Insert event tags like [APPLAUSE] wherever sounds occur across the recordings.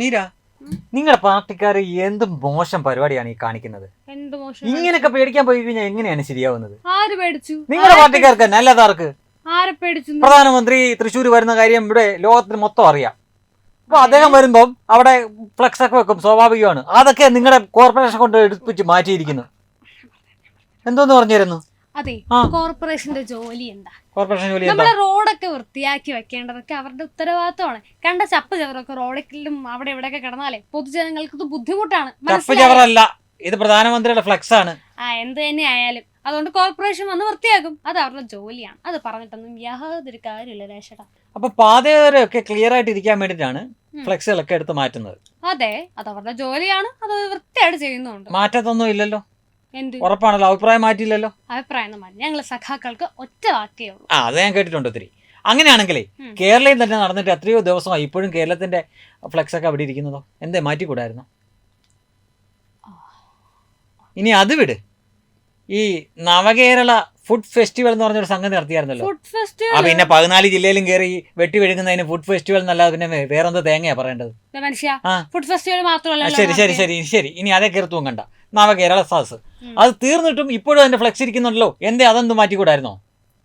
മീര നിങ്ങളുടെ പാർട്ടിക്കാർ എന്ത് മോശം പരിപാടിയാണ് ഈ കാണിക്കുന്നത്? എന്ത് മോശം ഇങ്ങനെയൊക്കെ പേടിക്കാൻ പോയി കഴിഞ്ഞാൽ എങ്ങനെയാണ് ശരിയാവുന്നത്? ആര് പേടിച്ചു? നിങ്ങളുടെ പാർട്ടിക്കാർക്ക് തന്നെ അല്ലാതെ ആരെ പേടിച്ചു? പ്രധാനമന്ത്രി തൃശ്ശൂർ വരുന്ന കാര്യം ഇവിടെ ലോകത്തിന് മൊത്തം അറിയാം. അപ്പൊ അദ്ദേഹം വരുമ്പം അവിടെ ഫ്ലക്സ് ഒക്കെ വെക്കും സ്വാഭാവികമാണ്. അതൊക്കെ നിങ്ങളുടെ കോർപ്പറേഷൻ കൊണ്ട് എടുപ്പിച്ച് മാറ്റിയിരിക്കുന്നു. എന്തോന്ന് പറഞ്ഞിരുന്നു? അതെ കോർപ്പറേഷന്റെ ജോലി എന്താ? കോർപ്പറേഷൻ ജോലി നമ്മളെ റോഡൊക്കെ വൃത്തിയാക്കി വെക്കേണ്ടതൊക്കെ അവരുടെ ഉത്തരവാദിത്തമാണ് കണ്ട ചപ്പ് ചവറൊക്കെ റോഡിലും അവിടെ ഇവിടെയൊക്കെ കിടന്നാലേ പൊതുജനങ്ങൾക്ക് ഇത് ബുദ്ധിമുട്ടാണ്. ചപ്പ്? ചവറല്ല ഇത് പ്രധാനമന്ത്രിയുടെ ഫ്ലക്സ് ആണ്. ആ എന്ത് തന്നെ ആയാലും. അതുകൊണ്ട് കോർപ്പറേഷൻ വന്ന് വൃത്തിയാക്കും. അത് അവരുടെ ജോലിയാണ്. അത് പറഞ്ഞിട്ടൊന്നും യാതൊരു കാര്യമില്ല രേഷടാ അപ്പൊ പാതയോരൊക്കെ ക്ലിയർ ആയിട്ട് ഇരിക്കാൻ വേണ്ടിട്ടാണ്. ഫ്ലെക്സുകളൊക്കെ എടുത്ത് മാറ്റുന്നത്. അതെ അത് അവരുടെ ജോലിയാണ്. അത് വൃത്തിയായിട്ട് ചെയ്യുന്നുണ്ട്. മാറ്റത്തൊന്നും ഇല്ലല്ലോ. ഉറപ്പാണല്ലോ അഭിപ്രായം മാറ്റിയില്ലല്ലോ? അഭിപ്രായം മാറ്റി ഞങ്ങൾ സഖാക്കൾക്ക് ഒറ്റ വാക്കേ ഉള്ളൂ. ആ അത് ഞാൻ കേട്ടിട്ടുണ്ട് ഒത്തിരി. അങ്ങനെയാണെങ്കിലേ. കേരളയിൽ തന്നെ നടന്നിട്ട് എത്രയോ ദിവസമായി ഇപ്പോഴും കേരളത്തിന്റെ ഫ്ലെക്സ് ഒക്കെ അവിടെ ഇരിക്കുന്നതോ? എന്തേ മാറ്റിക്കൂടായിരുന്നു? ഇനി അത് വിട്. ഈ നവകേരള ഫുഡ് ഫെസ്റ്റിവൽ എന്ന് പറഞ്ഞൊരു സംഗതി നടത്തിയായിരുന്നല്ലോ. ഫുഡ് ഫെസ്റ്റിവൽ ആ പിന്നെ പതിനാല് ജില്ലയിലും കയറി വെട്ടി വെഴുകുന്നതിന് ഫുഡ് ഫെസ്റ്റിവൽ എന്നല്ലാതെ പിന്നെ വേറെ എന്താ തേങ്ങയാ പറയേണ്ടത്. മനുഷ്യ. ഫുഡ് ഫെസ്റ്റിവൽ മാത്രമല്ല ശരി ശരി ശരി ശരി. ഇനി അതേ കയറി കണ്ട. നവകേരള സാസ്. അത് തീർന്നിട്ടും ഇപ്പോഴും അതിന്റെ ഫ്ലെക്സ് ഇരിക്കുന്നുണ്ടല്ലോ. എന്തേ അതെന്ത് മാറ്റിക്കൂടായിരുന്നോ?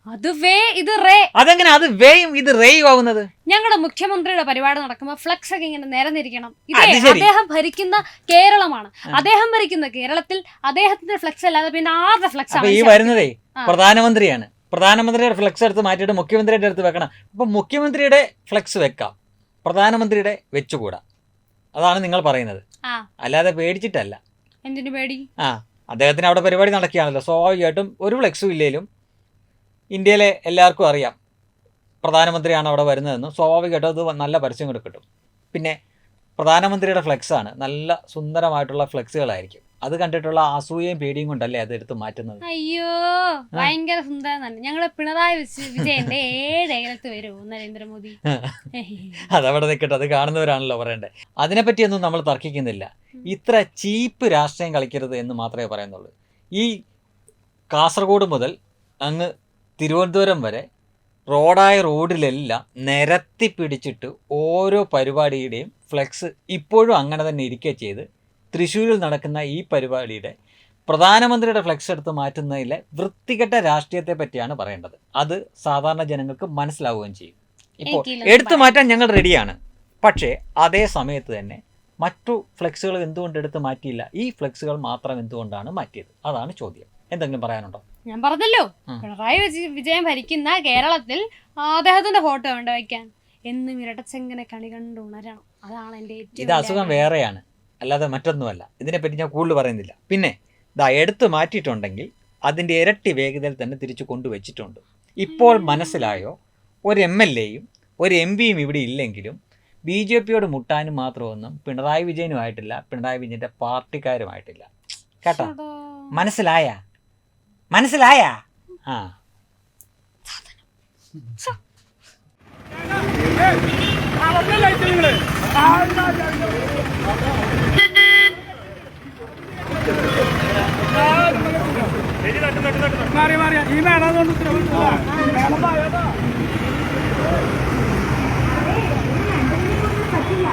അത് വേ ഇത് റേ. അതെങ്ങനെ? അത് വേയും ഇത് റേയും ആവുന്നത്. ഞങ്ങളുടെ മുഖ്യമന്ത്രിയുടെ പരിപാടി നടക്കുമ്പോൾ ഫ്ലക്സ് ഒക്കെ ഇങ്ങനെ നിരന്നിരിക്കണം. അത് ഇതേ ശരി. അദ്ദേഹം ഭരിക്കുന്ന കേരളമാണ്. അദ്ദേഹം ഭരിക്കുന്ന കേരളത്തിൽ അദ്ദേഹത്തിന്റെ ഫ്ലക്സ് അല്ലാതെ പിന്നെ ആരുടെ ഫ്ലക്സ് അപ്പൊ ഈ ആണ് വരുന്നതേ ആ. പ്രധാനമന്ത്രിയാണ്. പ്രധാനമന്ത്രിയുടെ ഫ്ലക്സ് എടുത്ത് മാറ്റിയിട്ട് മുഖ്യമന്ത്രിയുടെ അടുത്ത് വെക്കണം. അപ്പൊ മുഖ്യമന്ത്രിയുടെ ഫ്ലക്സ് വെക്കാം. പ്രധാനമന്ത്രിയുടെ വെച്ചുകൂടാ. അതാണ് നിങ്ങൾ പറയുന്നത്. ആ. അല്ലാതെ പേടിച്ചിട്ടല്ല. എന്തിനു പേടി? ആ അദ്ദേഹത്തിന് അവിടെ പരിപാടി നടക്കുകയാണല്ലോ. സ്വാഭാവികമായിട്ടും ഒരു ഫ്ലക്സും ഇല്ലേലും ഇന്ത്യയിലെ എല്ലാവർക്കും അറിയാം. പ്രധാനമന്ത്രിയാണ് അവിടെ വരുന്നതെന്ന് സ്വാഭാവികമായിട്ടും അത് നല്ല പരസ്യം കൂടെ കിട്ടും. പിന്നെ പ്രധാനമന്ത്രിയുടെ ഫ്ലെക്സാണ് നല്ല സുന്ദരമായിട്ടുള്ള ഫ്ലെക്സുകളായിരിക്കും അത് കണ്ടിട്ടുള്ള അസൂയയും പേടിയും കൊണ്ടല്ലേ അത് എടുത്ത് മാറ്റുന്നത്? അയ്യോ ഭയങ്കര സുന്ദരം ഞങ്ങളെ പിണറായി വിജ- വിജയന്റെ ഏഴകലത്ത് വരും നരേന്ദ്രമോദി. [LAUGHS] അതവിടെ നിൽക്കട്ടെ അത് കാണുന്നവരാണല്ലോ പറയണ്ടേ. അതിനെപ്പറ്റിയൊന്നും നമ്മൾ തർക്കിക്കുന്നില്ല. ഇത്ര ചീപ്പ് രാഷ്ട്രീയം കളിക്കരുത് എന്ന് മാത്രമേ പറയുന്നുള്ളൂ. ഈ കാസർഗോഡ് മുതൽ അങ്ങ് തിരുവനന്തപുരം വരെ റോഡായ റോഡിലെല്ലാം നിരത്തി പിടിച്ചിട്ട് ഓരോ പരിപാടിയുടെയും ഫ്ലെക്സ് ഇപ്പോഴും അങ്ങനെ തന്നെ ഇരിക്കുക ചെയ്ത് തൃശ്ശൂരിൽ നടക്കുന്ന ഈ പരിപാടിയുടെ പ്രധാനമന്ത്രിയുടെ ഫ്ലെക്സ് എടുത്ത് മാറ്റുന്നതിലെ വൃത്തികെട്ട രാഷ്ട്രീയത്തെ പറ്റിയാണ് പറയേണ്ടത്. അത് സാധാരണ ജനങ്ങൾക്ക് മനസ്സിലാവുകയും ചെയ്യും. ഇപ്പോൾ എടുത്തു മാറ്റാൻ ഞങ്ങൾ റെഡിയാണ്. പക്ഷേ അതേ സമയത്ത് തന്നെ മറ്റു ഫ്ലെക്സുകൾ എന്തുകൊണ്ട് എടുത്ത് മാറ്റിയില്ല? ഈ ഫ്ലെക്സുകൾ മാത്രം എന്തുകൊണ്ടാണ് മാറ്റിയത്? അതാണ് ചോദ്യം. എന്തെങ്കിലും പറയാനുണ്ടോ? ഞാൻ പറഞ്ഞല്ലോ പിണറായി വിജ- വിജയൻ ഭരിക്കുന്ന കേരളത്തിൽ അദ്ദേഹത്തിന്റെ ഫോട്ടോ വേണ്ട വയ്ക്കാൻ എന്നും ഇരട്ടച്ചെങ്ങനെ കണി കണ്ട് ഉണരണം. അതാണ് എന്റെ ഏറ്റവും ഇത് അസുഖം വേറെയാണ്. അല്ലാതെ മറ്റൊന്നുമല്ല. ഇതിനെപ്പറ്റി ഞാൻ കൂടുതൽ പറയുന്നില്ല. പിന്നെ ഇതാ എടുത്തു മാറ്റിയിട്ടുണ്ടെങ്കിൽ അതിന്റെ ഇരട്ടി വേഗതയിൽ തന്നെ തിരിച്ചു കൊണ്ടുവച്ചിട്ടുണ്ട്. ഇപ്പോൾ മനസ്സിലായോ? ഒരു എം എൽ എയും ഒരു എം പിയും ഇവിടെ ഇല്ലെങ്കിലും ബി ജെ പിയോട് മുട്ടാനും മാത്രമൊന്നും പിണറായി വിജയനുമായിട്ടില്ല പിണറായി വിജയന്റെ പാർട്ടിക്കാരുമായിട്ടില്ല. കേട്ടോ? മനസ്സിലായ? മനസ്സിലായാ? ആ. മാറി മാറിയ ഈ മേടം കൊണ്ട് ഉത്തരവിട്ടില്ല മേടം പായതാ പറ്റില്ല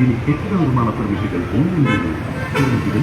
ഇനി കെട്ടിട നിർമ്മാണ സർവീസുകൾ ഓൺലൈൻ സർവീസുകൾ